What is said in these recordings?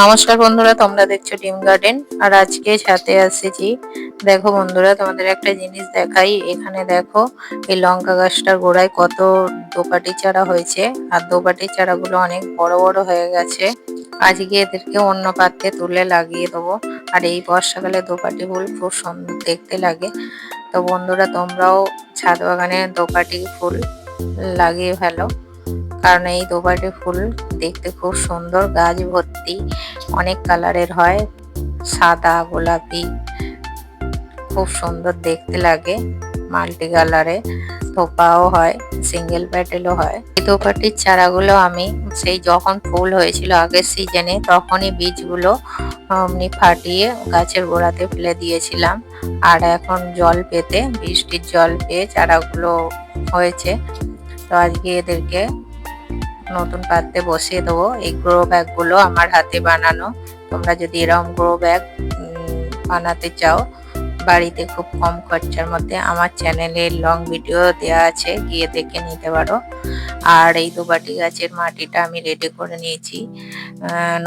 নমস্কার বন্ধুরা, তোমরা দেখছ ডিম গার্ডেন। আর আজকে ছাতে এসেছি দেখো বন্ধুরা, তোমাদের একটা জিনিস দেখাই। এখানে দেখো, এই লঙ্কা গাছটার গোড়ায় কত দোপাটি চারা হয়েছে। আর দোপাটি চারাগুলো অনেক বড় বড় হয়ে গেছে। আজকে এদেরকে অন্য পাত্রে তুলে লাগিয়ে দেবো। আর এই বর্ষাকালে দোপাটি ফুল খুব সুন্দর দেখতে লাগে। তো বন্ধুরা, তোমরাও ছাদ বাগানে দোপাটি ফুল লাগিয়ে ফেলো। কারণ এই দোপাটি ফুল দেখতে খুব সুন্দর, গাছ ভর্তি, অনেক কালারের হয়, সাদা, গোলাপি, খুব সুন্দর দেখতে লাগে মাল্টি কালারে থোপাও হয়, সিঙ্গেল প্যাটেলও হয়। এই দোপাটির চারাগুলো আমি, সেই যখন ফুল হয়েছিল আগের সিজনে, তখনই বীজগুলো এমনি ফাটিয়ে গাছের গোড়াতে ফেলে দিয়েছিলাম। আর এখন জল পেতে, বৃষ্টির জল পেয়ে চারাগুলো হয়েছে। তো আজকে এদেরকে নতুন পাত্রে বসিয়ে দেবো। এই গ্রো ব্যাগগুলো আমার হাতে বানানো। তোমরা যদি এরকম গ্রো ব্যাগ বানাতে চাও, বাড়িতে খুব কম খরচার মধ্যে আমার চ্যানেলে লং ভিডিও দেওয়া আছে, গিয়ে দেখে নিতে পারো। আর এই দুবাটি গাছের মাটিটা আমি রেডি করে নিয়েছি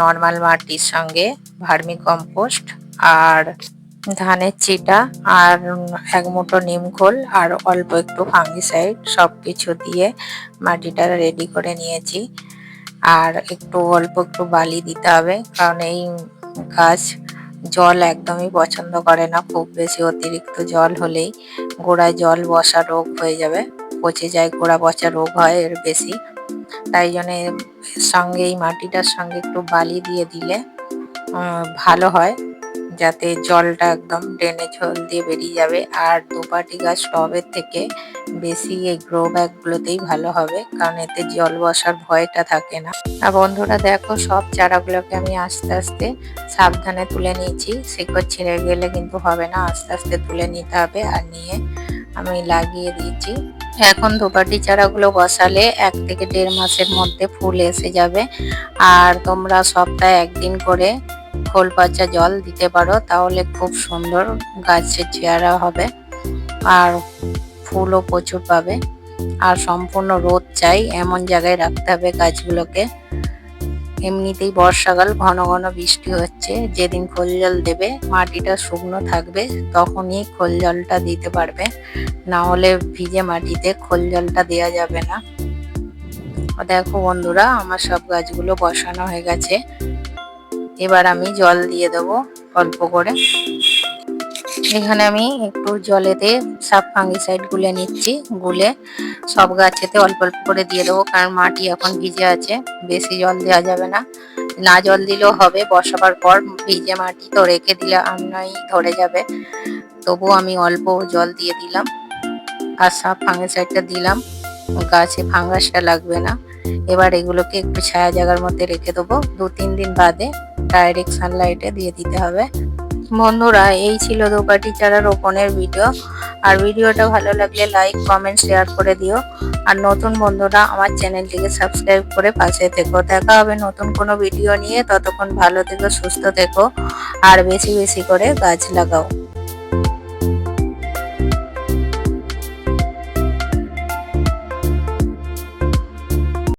নর্মাল মাটির সঙ্গে ভার্মি কম্পোস্ট আর ধানের চিটা আর এক মুঠো নিমখোল আর অল্প একটু ফাঙ্গিসাইড সব কিছু দিয়ে মাটিটা রেডি করে নিয়েছি। আর একটু অল্প একটু বালি দিতে হবে, কারণ এই গাছ জল একদমই পছন্দ করে না, খুব বেশি অতিরিক্ত জল হলেই গোড়ায় জল বসা রোগ হয়ে যাবে, পচে যায়, গোড়া পচা রোগ হয় এর বেশি। তাই জন্য সঙ্গে এই মাটিটার সঙ্গে একটু বালি দিয়ে দিলে ভালো হয়। যাতে জলটা একদম ড্রেনে জল দিয়ে বেরিয়ে যাবে। আর দুপাটি গাছ টবের থেকে বেশি এই গ্রো ব্যাগগুলোতেই ভালো হবে, কারণ এতে জল বসার ভয়টা থাকে না। আর বন্ধুরা দেখো, সব চারাগুলোকে আমি আস্তে আস্তে সাবধানে তুলে নিয়েছি। শিকড় ছিঁড়ে গেলে কিন্তু হবে না, আস্তে আস্তে তুলে নিতে হবে আর নিয়ে আমি লাগিয়ে দিয়েছি। এখন ধোপাটি চারাগুলো বসালে এক থেকে দেড় মাসের মধ্যে ফুল এসে যাবে। আর তোমরা সপ্তাহে একদিন করে খোল পচা জল দিতে পারো, তাহলে খুব সুন্দর গাছের চেহারা হবে আর ফুলও প্রচুর পাবে। আর সম্পূর্ণ রোদ চাই, এমন জায়গায় রাখতে হবে গাছগুলোকে। এমনিতেই বর্ষাকাল, ঘন ঘন বৃষ্টি হচ্ছে, যেদিন খোল জল দেবে, মাটিটা শুকনো থাকবে, তখনই খোল জলটা দিতে পারবে। না হলে ভিজে মাটিতে খোল জলটা দেওয়া যাবে না। দেখো বন্ধুরা, আমার সব গাছগুলো বসানো হয়ে গেছে। এবার আমি জল দিয়ে দেবো অল্প করে। এখানে আমি একটু জলেতে সাপ ফাঙ্গিসাইড গুলে নিচ্ছি। গুলে সব গাছেতে অল্প অল্প করে দিয়ে দেবো, কারণ মাটি এখন ভিজে আছে, বেশি জল দেওয়া যাবে না। না জল দিলেও হবে, বসাবার পর ভিজে মাটি তো রেখে দিলে আমনাই ধরে যাবে। তবু আমি অল্প জল দিয়ে দিলাম, আর সাপ ফাঙ্গিসাইডটা দিলাম। গাছে ফাঙ্গাসটা লাগবে না। এবার এগুলোকে একটু ছায়া জায়গার মধ্যে রেখে দেবো। দু, তিন দিন বাদে ডাইরেক্ট সানলাইটে দিয়ে দিতে হবে। বন্ধুরা, এই ছিল দোপাটি চারা রোপণের ভিডিও আর ভিডিওটা ভালো লাগলে লাইক কমেন্ট শেয়ার করে দিও। আর নতুন বন্ধুরা, আমার চ্যানেলটিকে সাবস্ক্রাইব করে পাশে থেকো। দেখা হবে নতুন কোনো ভিডিও নিয়ে। ততক্ষণ ভালো থেকো, সুস্থ থেকো। আর বেশি বেশি করে গাছ লাগাও।